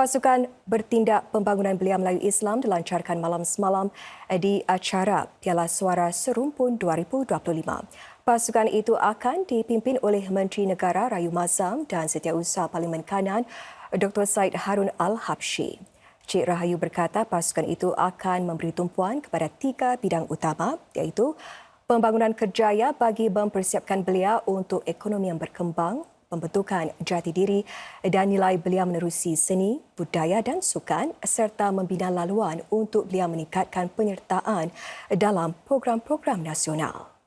Pasukan Bertindak Pembangunan Belia Melayu Islam dilancarkan malam semalam di acara Piala Suara Serumpun 2025. Pasukan itu akan dipimpin oleh Menteri Negara Rayu Mazam dan Setiausaha Parlimen Kanan Dr. Said Harun Al-Habsyi. Cik Rahayu berkata pasukan itu akan memberi tumpuan kepada tiga bidang utama iaitu pembangunan kerjaya bagi mempersiapkan belia untuk ekonomi yang berkembang, pembentukan jati diri dan nilai belia menerusi seni, budaya dan sukan serta membina laluan untuk belia meningkatkan penyertaan dalam program-program nasional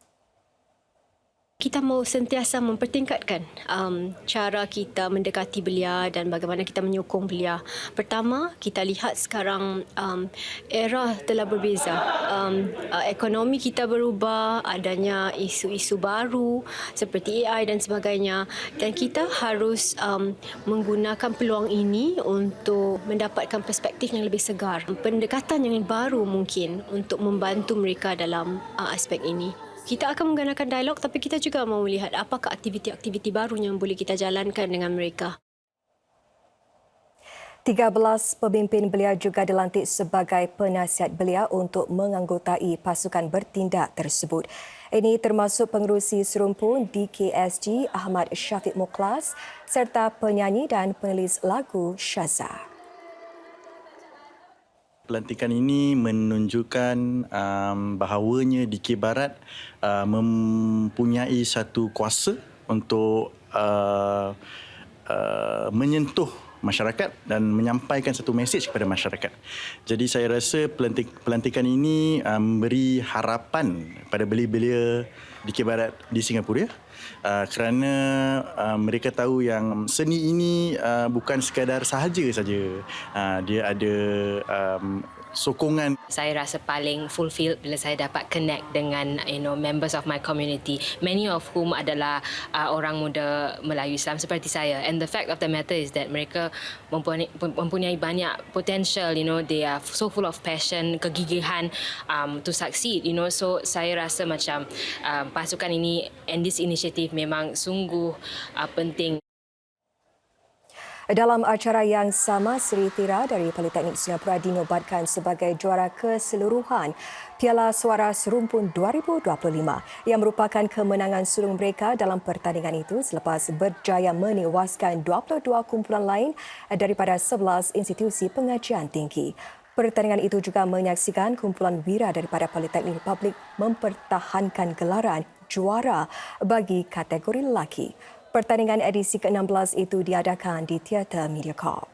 kita mau sentiasa mempertingkatkan um, cara kita mendekati belia dan bagaimana kita menyokong belia. Pertama, kita lihat sekarang um, era telah berbeza. Um, uh, ekonomi kita berubah, adanya isu-isu baru seperti AI dan sebagainya dan kita harus um, menggunakan peluang ini untuk mendapatkan perspektif yang lebih segar. Pendekatan yang baru mungkin untuk membantu mereka dalam uh, aspek ini kita akan menggunakan dialog tapi kita juga mahu melihat apakah aktiviti-aktiviti baru yang boleh kita jalankan dengan mereka. 13 pemimpin belia juga dilantik sebagai penasihat belia untuk menganggotai pasukan bertindak tersebut. Ini termasuk pengerusi serumpun DKSG Ahmad Syafiq Muklas serta penyanyi dan penulis lagu Shazah pelantikan ini menunjukkan um, bahawanya DK Barat uh, mempunyai satu kuasa untuk uh, uh, menyentuh masyarakat dan menyampaikan satu mesej kepada masyarakat. Jadi saya rasa pelantik, pelantikan ini uh, memberi harapan pada belia-belia DK Barat di Singapura uh, kerana uh, mereka tahu yang seni ini uh, bukan sekadar sahaja saja. Uh, dia ada um, sokongan. Saya rasa paling fulfilled bila saya dapat connect dengan you know members of my community, many of whom adalah uh, orang muda Melayu Islam seperti saya. And the fact of the matter is that mereka mempunyai, mempunyai banyak potential, you know, they are so full of passion, kegigihan um, to succeed, you know. So saya rasa macam uh, pasukan ini and this initiative memang sungguh uh, penting. Dalam acara yang sama, Sri Tira dari Politeknik Singapura dinobatkan sebagai juara keseluruhan Piala Suara Serumpun 2025 yang merupakan kemenangan sulung mereka dalam pertandingan itu selepas berjaya menewaskan 22 kumpulan lain daripada 11 institusi pengajian tinggi. Pertandingan itu juga menyaksikan kumpulan wira daripada Politeknik Republik mempertahankan gelaran juara bagi kategori lelaki. Pertandingan edisi ke-16 itu diadakan di Teater Mediacorp.